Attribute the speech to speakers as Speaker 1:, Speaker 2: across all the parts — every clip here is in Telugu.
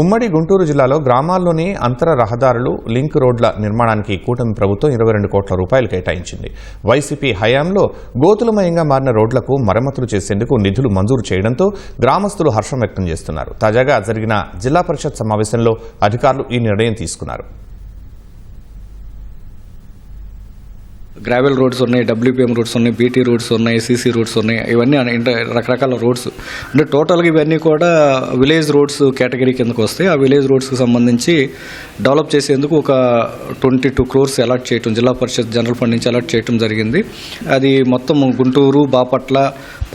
Speaker 1: ఉమ్మడి గుంటూరు జిల్లాలో గ్రామాల్లోని అంతర రహదారులు లింక్ రోడ్ల నిర్మాణానికి కూటమి ప్రభుత్వం ఇరవై రెండు కోట్ల రూపాయలు కేటాయించింది. వైసీపీ హయాంలో గోతులమయంగా మారిన రోడ్లకు మరమ్మతులు చేసేందుకు నిధులు మంజూరు చేయడంతో గ్రామస్తులు హర్షం వ్యక్తం చేస్తున్నారు. తాజాగా జరిగిన జిల్లా పరిషత్ సమావేశంలో అధికారులు ఈ నిర్ణయం తీసుకున్నారు.
Speaker 2: గ్రావెల్ రోడ్స్ ఉన్నాయి డబ్ల్యూపీఎం రోడ్స్ ఉన్నాయి బీటీ రోడ్స్ ఉన్నాయి సీసీ రోడ్స్ ఉన్నాయి ఇవన్నీ రకరకాల రోడ్స్ అంటే టోటల్గా ఇవన్నీ కూడా విలేజ్ రోడ్స్ కేటగిరీ కిందకు వస్తాయి. ఆ విలేజ్ రోడ్స్కి సంబంధించి డెవలప్ చేసేందుకు ఒక ట్వంటీ టూ క్రోర్స్ అలాట్ చేయటం జిల్లా పరిషత్ జనరల్ ఫండ్ నుంచి అలాట్ చేయటం జరిగింది. అది మొత్తం గుంటూరు బాపట్ల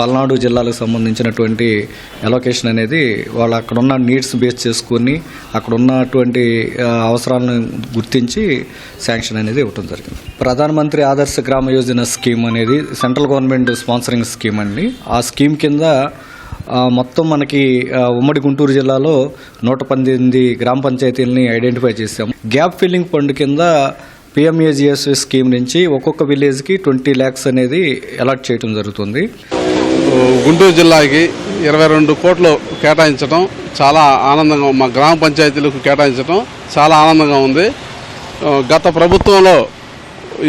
Speaker 2: పల్నాడు జిల్లాలకు సంబంధించినటువంటి ఎలొకేషన్ అనేది వాళ్ళు అక్కడున్న నీడ్స్ బేస్ చేసుకొని అక్కడున్నటువంటి అవసరాలను గుర్తించి శాంక్షన్ అనేది ఇవ్వటం జరిగింది. ప్రధానమంత్రి ఆదర్శ గ్రామ యోజన స్కీమ్ అనేది సెంట్రల్ గవర్నమెంట్ స్పాన్సరింగ్ స్కీమ్ అండి. ఆ స్కీమ్ కింద మొత్తం మనకి ఉమ్మడి గుంటూరు జిల్లాలో నూట పద్దెనిమిది గ్రామ పంచాయతీలని ఐడెంటిఫై చేసాము గ్యాప్ ఫిల్లింగ్ ఫండ్ కింద పిఎంఏజిఎస్వి స్కీమ్ నుంచి ఒక్కొక్క విలేజ్కి ట్వంటీ ల్యాక్స్ అనేది అలాట్ చేయడం జరుగుతుంది.
Speaker 3: గుంటూరు జిల్లాకి ఇరవై రెండు కోట్లు కేటాయించడం చాలా ఆనందంగా మా గ్రామ పంచాయతీలకు కేటాయించడం చాలా ఆనందంగా ఉంది. గత ప్రభుత్వంలో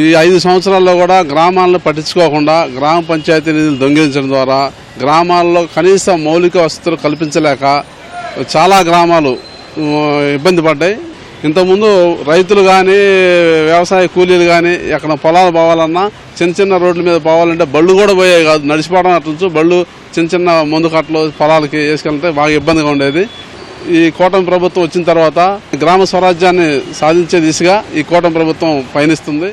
Speaker 3: ఈ ఐదు సంవత్సరాల్లో కూడా గ్రామాలను పట్టించుకోకుండా గ్రామ పంచాయతీ నిధులు దొంగిలించడం ద్వారా గ్రామాల్లో కనీస మౌలిక వసతులు కల్పించలేక చాలా గ్రామాలు ఇబ్బంది పడ్డాయి. ఇంతకుముందు రైతులు కానీ వ్యవసాయ కూలీలు కానీ ఎక్కడ పొలాలు పోవాలన్నా చిన్న చిన్న రోడ్ల మీద పోవాలంటే బళ్ళు కూడా పోయాయి కాదు. నడిచిపోవడం అట్లా బళ్ళు చిన్న చిన్న మందు కట్టలు పొలాలకి వేసుకెళ్తే బాగా ఇబ్బందిగా ఉండేది. ఈ కూటమి ప్రభుత్వం వచ్చిన తర్వాత గ్రామ స్వరాజ్యాన్ని సాధించే దిశగా ఈ కూటమి ప్రభుత్వం పయనిస్తుంది.